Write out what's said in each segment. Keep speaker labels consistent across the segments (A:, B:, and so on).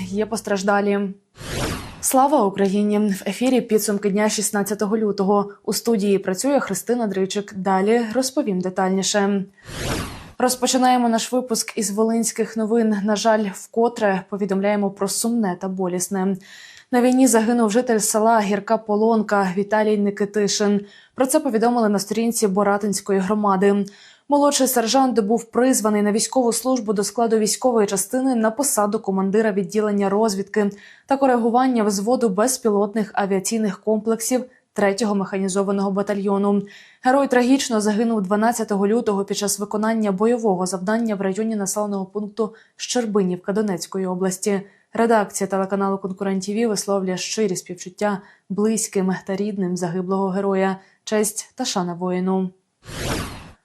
A: Є постраждалі. Слава Україні! В ефірі підсумки дня 16 лютого. У студії працює Христина Дричик. Далі розповім детальніше. Розпочинаємо наш випуск із волинських новин. На жаль, вкотре повідомляємо про сумне та болісне. На війні загинув житель села Гірка Полонка Віталій Никитишин. Про це повідомили на сторінці Боратинської громади. Молодший сержант був призваний на військову службу до складу військової частини на посаду командира відділення розвідки та коригування взводу безпілотних авіаційних комплексів 3-го механізованого батальйону. Герой трагічно загинув 12 лютого під час виконання бойового завдання в районі населеного пункту Щербинівка Донецької області. Редакція телеканалу Конкурент ТІВІ висловлює щирі співчуття близьким та рідним загиблого героя, честь та шана воїну.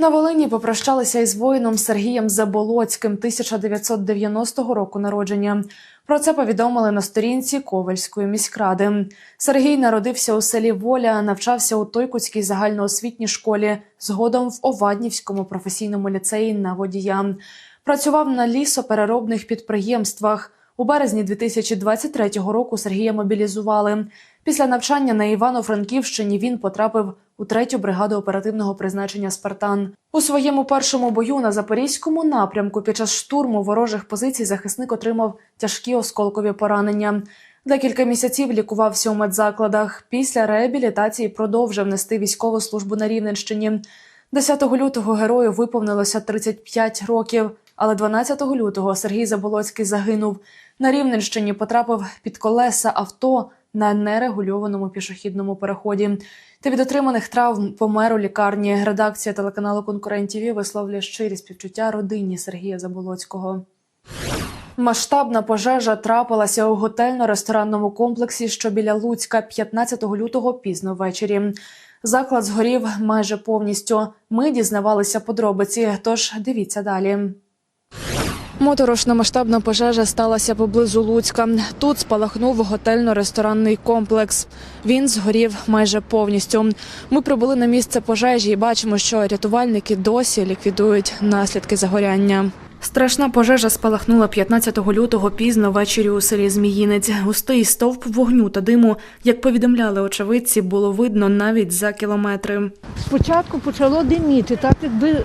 A: На Волині попрощалися із воїном Сергієм Заболоцьким 1990 року народження. Про це повідомили на сторінці Ковальської міськради. Сергій народився у селі Воля, навчався у Тойкутській загальноосвітній школі, згодом в Оваднівському професійному ліцеї на водія. Працював на лісопереробних підприємствах. У березні 2023 року Сергія мобілізували. Після навчання на Івано-Франківщині він потрапив у третю бригаду оперативного призначення Спартан. У своєму першому бою на запорізькому напрямку під час штурму ворожих позицій захисник отримав тяжкі осколкові поранення. Декілька місяців лікувався у медзакладах. Після реабілітації продовжив нести військову службу на Рівненщині. 10 лютого герою виповнилося 35 років, але 12 лютого Сергій Заболоцький загинув. На Рівненщині потрапив під колеса авто на нерегульованому пішохідному переході. Та від отриманих травм помер у лікарні. Редакція телеканалу Конкурент ТІВІ висловлює щирі співчуття родині Сергія Заболоцького. Масштабна пожежа трапилася у готельно-ресторанному комплексі, що біля Луцька 15 лютого пізно ввечері. Заклад згорів майже повністю. Ми дізнавалися подробиці, тож дивіться далі. Моторошна масштабна пожежа сталася поблизу Луцька. Тут спалахнув готельно-ресторанний комплекс. Він згорів майже повністю. Ми прибули на місце пожежі і бачимо, що рятувальники досі ліквідують наслідки загоряння. Страшна пожежа спалахнула 15 лютого пізно ввечері у селі Зміїнець. Густий стовп вогню та диму, як повідомляли очевидці, було видно навіть за кілометри.
B: Спочатку почало диміти, так якби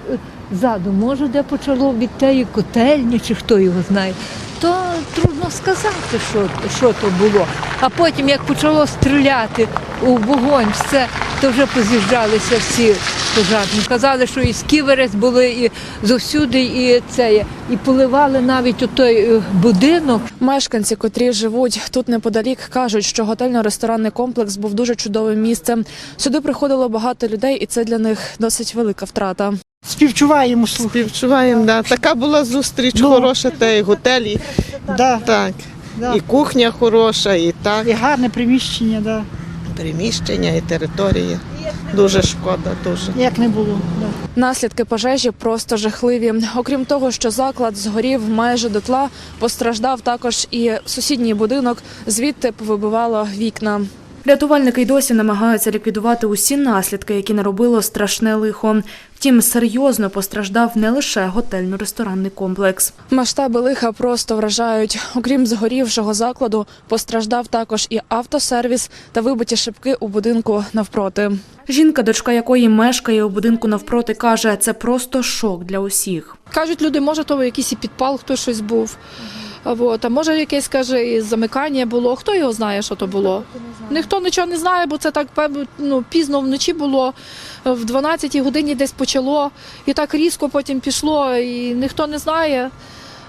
B: ззаду, може, де почало від тієї котельні, чи хто його знає, то трудно сказати, що, що то було. А потім, як почало стріляти у вогонь, все, то вже поз'їжджалися всі пожарні. Казали, що і з були, і зовсюди, і це, і поливали навіть у той е, будинок.
A: Мешканці, котрі живуть тут неподалік, кажуть, що готельно-ресторанний комплекс був дуже чудовим місцем. Сюди приходило багато людей, і це для них досить велика втрата.
C: Співчуваємо.
D: Співчуваємо, да. Така була зустріч
C: Ну.
D: хороша, та і готелі.
C: Да,
D: Так.
C: да.
D: І кухня хороша, і так,
C: І гарне приміщення, да.
D: приміщення, і територія. Дуже шкода, дуже.
C: як не було. Да.
A: Наслідки пожежі просто жахливі. Окрім того, що заклад згорів майже дотла, постраждав також і сусідній будинок, звідти повибивало вікна. Рятувальники й досі намагаються ліквідувати усі наслідки, які наробило страшне лихо. Втім, серйозно постраждав не лише готельно-ресторанний комплекс. Масштаби лиха просто вражають. Окрім згорівшого закладу, постраждав також і автосервіс та вибиті шибки у будинку навпроти. Жінка, дочка якої мешкає у будинку навпроти, каже, це просто шок для усіх.
E: Кажуть люди, може, то якийсь і підпал, хто щось був. От, а може якесь каже, і замикання було. Хто його знає, що то було? Ніхто нічого не знає, бо це так ну, пізно вночі було, в 12-й годині десь почало, і так різко потім пішло, і ніхто не знає.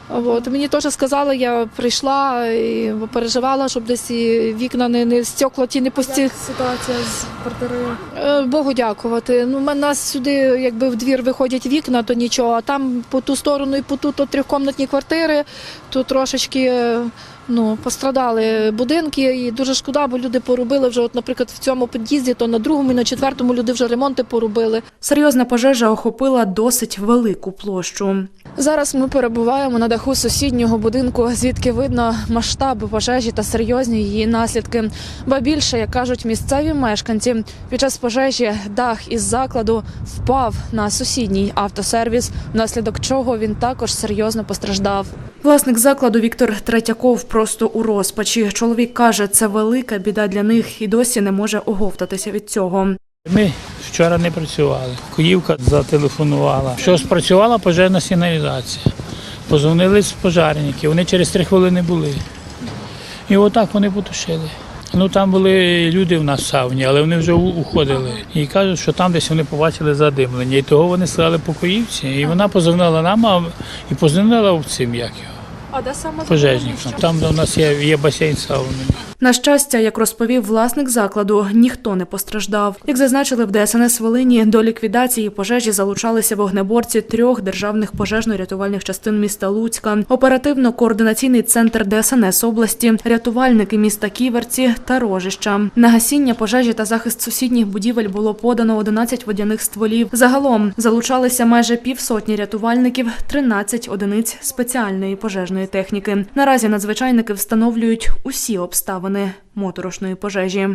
E: От, мені теж сказали, я прийшла і переживала, щоб десь і вікна не, не стекла ті не пості.
A: Ситуація з квартирою.
E: Е, Богу дякувати. Ну, у нас сюди, якби в двір виходять вікна, то нічого. А там по ту сторону і по ту то трьохкомнатні квартири, то трошечки е, ну, пострадали будинки. І дуже шкода, бо люди поробили вже, от, наприклад, в цьому під'їзді, то на другому і на четвертому люди вже ремонти поробили.
A: Серйозна пожежа охопила досить велику площу. Зараз ми перебуваємо на даху сусіднього будинку, звідки видно масштаб пожежі та серйозні її наслідки. Ба більше, як кажуть місцеві мешканці, під час пожежі дах із закладу впав на сусідній автосервіс, внаслідок чого він також серйозно постраждав. Власник закладу Віктор Третьяков просто у розпачі. Чоловік каже, це велика біда для них і досі не може оговтатися від цього.
F: Ми вчора не працювали. Куївка зателефонувала, що спрацювала пожежна сигналізація. Позвонили з пожарників, вони через три хвилини були. І отак вони потушили. Ну там були люди в нас в сауні, але вони вже уходили. І кажуть, що там десь вони побачили задимлення. І того вони сказали по Куївці. І вона позвонила нам і позвонила в цим як його, пожежникам. Там де у нас є, є басейн сауни.
A: На щастя, як розповів власник закладу, ніхто не постраждав. Як зазначили в ДСНС Волині, до ліквідації пожежі залучалися вогнеборці трьох державних пожежно-рятувальних частин міста Луцька, оперативно-координаційний центр ДСНС області, рятувальники міста Ківерці та Рожища. На гасіння пожежі та захист сусідніх будівель було подано 11 водяних стволів. Загалом залучалися майже півсотні рятувальників, 13 одиниць спеціальної пожежної техніки. Наразі надзвичайники встановлюють усі обставини моторошної пожежі.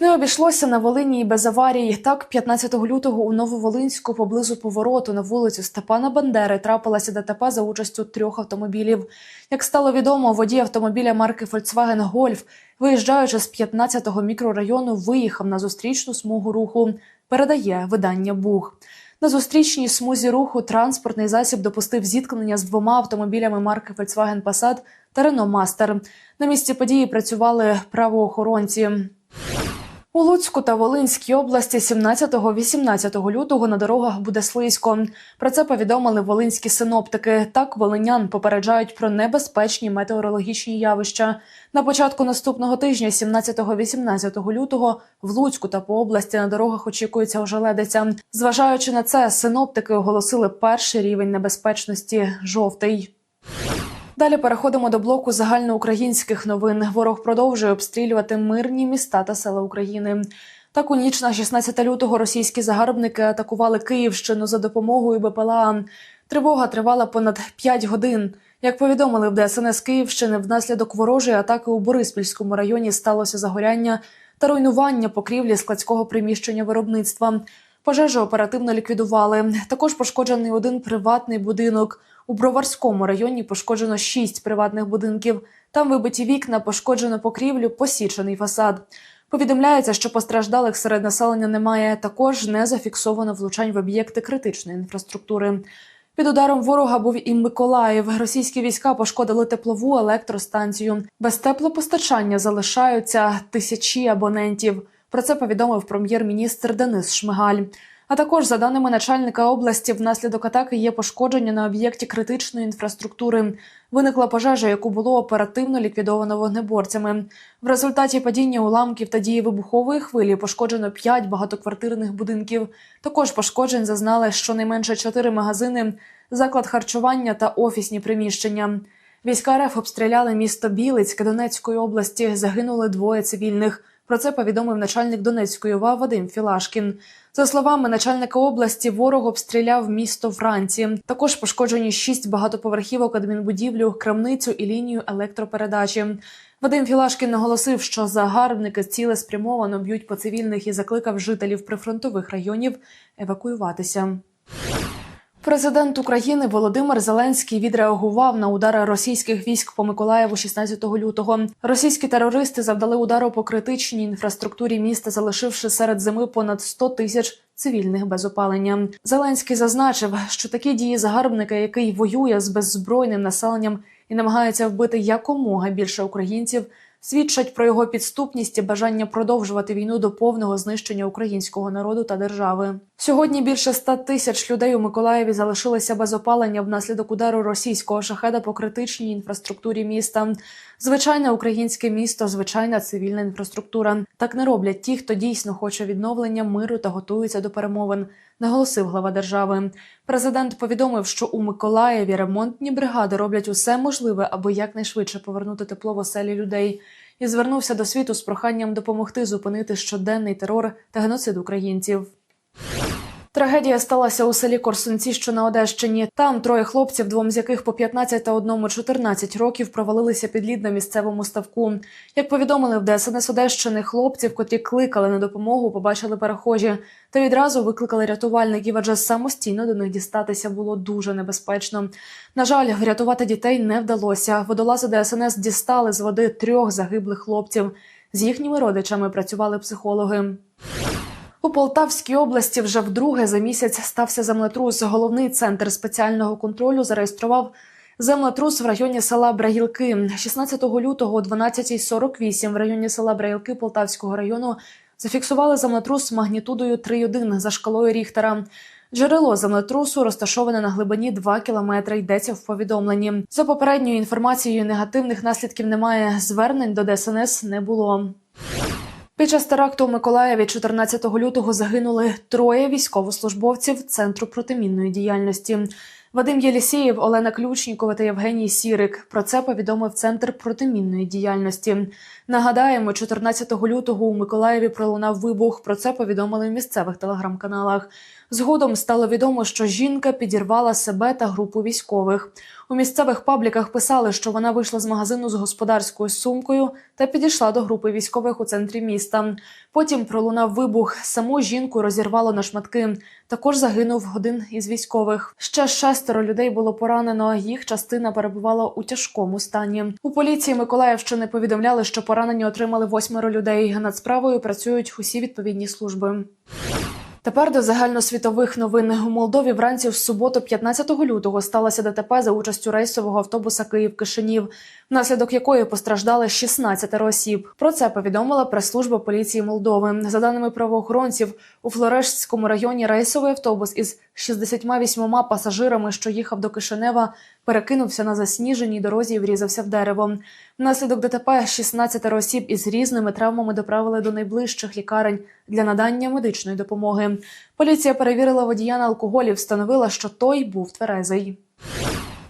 A: Не обійшлося на Волині і без аварій. Так, 15 лютого у Нововолинську поблизу повороту на вулицю Степана Бандери трапилася ДТП за участю трьох автомобілів. Як стало відомо, водій автомобіля марки Volkswagen Golf, виїжджаючи з 15-го мікрорайону, виїхав на зустрічну смугу руху. Передає видання Буг. На зустрічній смузі руху транспортний засіб допустив зіткнення з двома автомобілями марки Volkswagen Passat та Renault Master. На місці події працювали правоохоронці. У Луцьку та Волинській області 17-18 лютого на дорогах буде слизько. Про це повідомили волинські синоптики. Так волинян попереджають про небезпечні метеорологічні явища. На початку наступного тижня, 17-18 лютого, в Луцьку та по області на дорогах очікується ожеледиця. Зважаючи на це, синоптики оголосили перший рівень небезпечності жовтий. Далі переходимо до блоку загальноукраїнських новин. Ворог продовжує обстрілювати мирні міста та села України. Так у ніч на 16 лютого російські загарбники атакували Київщину за допомогою БПЛА. Тривога тривала понад 5 годин. Як повідомили в ДСНС Київщини, внаслідок ворожої атаки у Бориспільському районі сталося загоряння та руйнування покрівлі складського приміщення виробництва. Пожежу оперативно ліквідували. Також пошкоджений один приватний будинок. У Броварському районі пошкоджено шість приватних будинків. Там вибиті вікна, пошкоджено покрівлю, посічений фасад. Повідомляється, що постраждалих серед населення немає. Також не зафіксовано влучань в об'єкти критичної інфраструктури. Під ударом ворога був і Миколаїв. Російські війська пошкодили теплову електростанцію. Без теплопостачання залишаються тисячі абонентів. Про це повідомив прем'єр-міністр Денис Шмигаль. А також, за даними начальника області, внаслідок атаки є пошкодження на об'єкті критичної інфраструктури. Виникла пожежа, яку було оперативно ліквідовано вогнеборцями. В результаті падіння уламків та дії вибухової хвилі пошкоджено 5 багатоквартирних будинків. Також пошкоджень зазнали щонайменше 4 магазини, заклад харчування та офісні приміщення. Війська РФ обстріляли місто Білицьке Донецької області. Загинули двоє цивільних. Про це повідомив начальник Донецької ОВА Вадим Філашкін. За словами начальника області, ворог обстріляв місто вранці. Також пошкоджені шість багатоповерхівок, адмінбудівлю, крамницю і лінію електропередачі. Вадим Філашкін наголосив, що загарбники цілеспрямовано б'ють по цивільних і закликав жителів прифронтових районів евакуюватися. Президент України Володимир Зеленський відреагував на удари російських військ по Миколаєву 16 лютого. Російські терористи завдали удару по критичній інфраструктурі міста, залишивши серед зими понад 100 тисяч цивільних без опалення. Зеленський зазначив, що такі дії загарбника, який воює з беззбройним населенням і намагається вбити якомога більше українців, свідчать про його підступність і бажання продовжувати війну до повного знищення українського народу та держави. Сьогодні більше ста тисяч людей у Миколаєві залишилися без опалення внаслідок удару російського шахеда по критичній інфраструктурі міста. Звичайне українське місто, звичайна цивільна інфраструктура. Так не роблять ті, хто дійсно хоче відновлення миру та готується до перемовин. Наголосив глава держави. Президент повідомив, що у Миколаєві ремонтні бригади роблять усе можливе, аби якнайшвидше повернути тепло в оселі людей, і звернувся до світу з проханням допомогти зупинити щоденний терор та геноцид українців. Трагедія сталася у селі Корсунці, що на Одещині. Там троє хлопців, двом з яких по 15 та одному 14 років, провалилися під лід на місцевому ставку. Як повідомили в ДСНС Одещини, хлопців, котрі кликали на допомогу, побачили перехожі та відразу викликали рятувальників, адже самостійно до них дістатися було дуже небезпечно. На жаль, врятувати дітей не вдалося. Водолази ДСНС дістали з води трьох загиблих хлопців. З їхніми родичами працювали психологи. У Полтавській області вже вдруге за місяць стався землетрус. Головний центр спеціального контролю зареєстрував землетрус в районі села Брагілки. 16 лютого о 12.48 в районі села Брагілки Полтавського району зафіксували землетрус магнітудою 3,1 за шкалою Ріхтера. Джерело землетрусу розташоване на глибині 2 кілометри. Йдеться в повідомленні. За попередньою інформацією, негативних наслідків немає. Звернень до ДСНС не було. Під час теракту у Миколаєві 14 лютого загинули троє військовослужбовців Центру протимінної діяльності. Вадим Єлісєєв, Олена Ключнікова та Євгеній Сірик. Про це повідомив Центр протимінної діяльності. Нагадаємо, 14 лютого у Миколаєві пролунав вибух. Про це повідомили в місцевих телеграм-каналах. Згодом стало відомо, що жінка підірвала себе та групу військових. У місцевих пабліках писали, що вона вийшла з магазину з господарською сумкою та підійшла до групи військових у центрі міста. Потім пролунав вибух. Саму жінку розірвало на шматки. Також загинув один із військових. Ще шестеро людей було поранено. Їх частина перебувала у тяжкому стані. У поліції Миколаївщини повідомляли, що поранення отримали восьмеро людей. Над справою працюють усі відповідні служби. Тепер до загальносвітових новин у Молдові вранці в суботу, 15 лютого, сталося ДТП за участю рейсового автобуса Київ-Кишинів, внаслідок якої постраждали 16 осіб. Про це повідомила прес-служба поліції Молдови. За даними правоохоронців, у Флорешському районі рейсовий автобус із 68 пасажирами, що їхав до Кишинева, перекинувся на засніженій дорозі і врізався в дерево. Внаслідок ДТП 16 осіб із різними травмами доправили до найближчих лікарень для надання медичної допомоги. Поліція перевірила водія на алкоголі, встановила, що той був тверезий.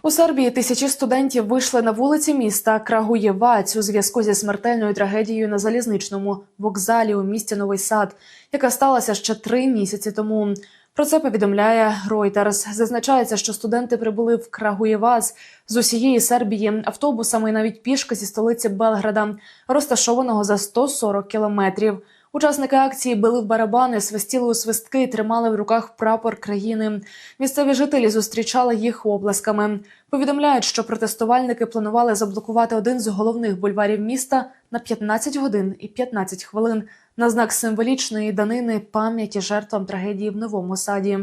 A: У Сербії тисячі студентів вийшли на вулиці міста Крагуєваць у зв'язку зі смертельною трагедією на залізничному вокзалі у місті Новий Сад, яка сталася ще три місяці тому. Про це повідомляє Reuters. Зазначається, що студенти прибули в Крагуєваз з усієї Сербії автобусами і навіть пішки зі столиці Белграда, розташованого за 140 кілометрів. Учасники акції били в барабани, свистіли у свистки і тримали в руках прапор країни. Місцеві жителі зустрічали їх оплесками. Повідомляють, що протестувальники планували заблокувати один з головних бульварів міста на 15 годин і 15 хвилин на знак символічної данини пам'яті жертвам трагедії в новому саді.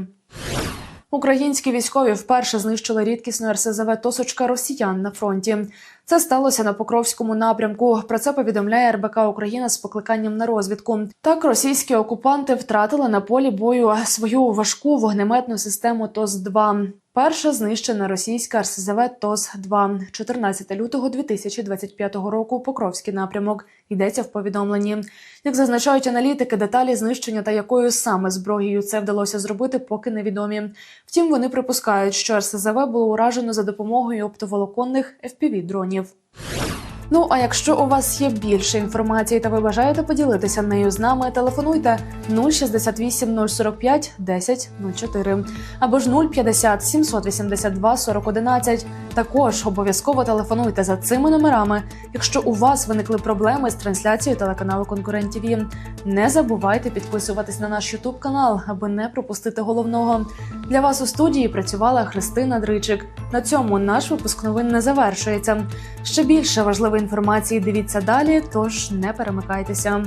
A: Українські військові вперше знищили рідкісну РСЗВ Тосочка росіян на фронті. Це сталося на Покровському напрямку. Про це повідомляє РБК Україна з покликанням на розвідку. Так російські окупанти втратили на полі бою свою важку вогнеметну систему ТОС-2. Перша знищена російська РСЗВ ТОС-2. 14 лютого 2025 року. Покровський напрямок. Йдеться в повідомленні. Як зазначають аналітики, деталі знищення та якою саме зброєю це вдалося зробити, поки невідомі. Втім, вони припускають, що РСЗВ було уражено за допомогою оптоволоконних fpv дронів. Ну а якщо у вас є більше інформації та ви бажаєте поділитися нею з нами, телефонуйте 068 045 10 04 або ж 050 782 40 11. Також обов'язково телефонуйте за цими номерами, якщо у вас виникли проблеми з трансляцією телеканалу Конкурент ТВ. Не забувайте підписуватись на наш Ютуб канал, аби не пропустити головного. Для вас у студії працювала Христина Дричик. На цьому наш випуск новин не завершується. Ще більше важливої інформації дивіться далі, тож не перемикайтеся.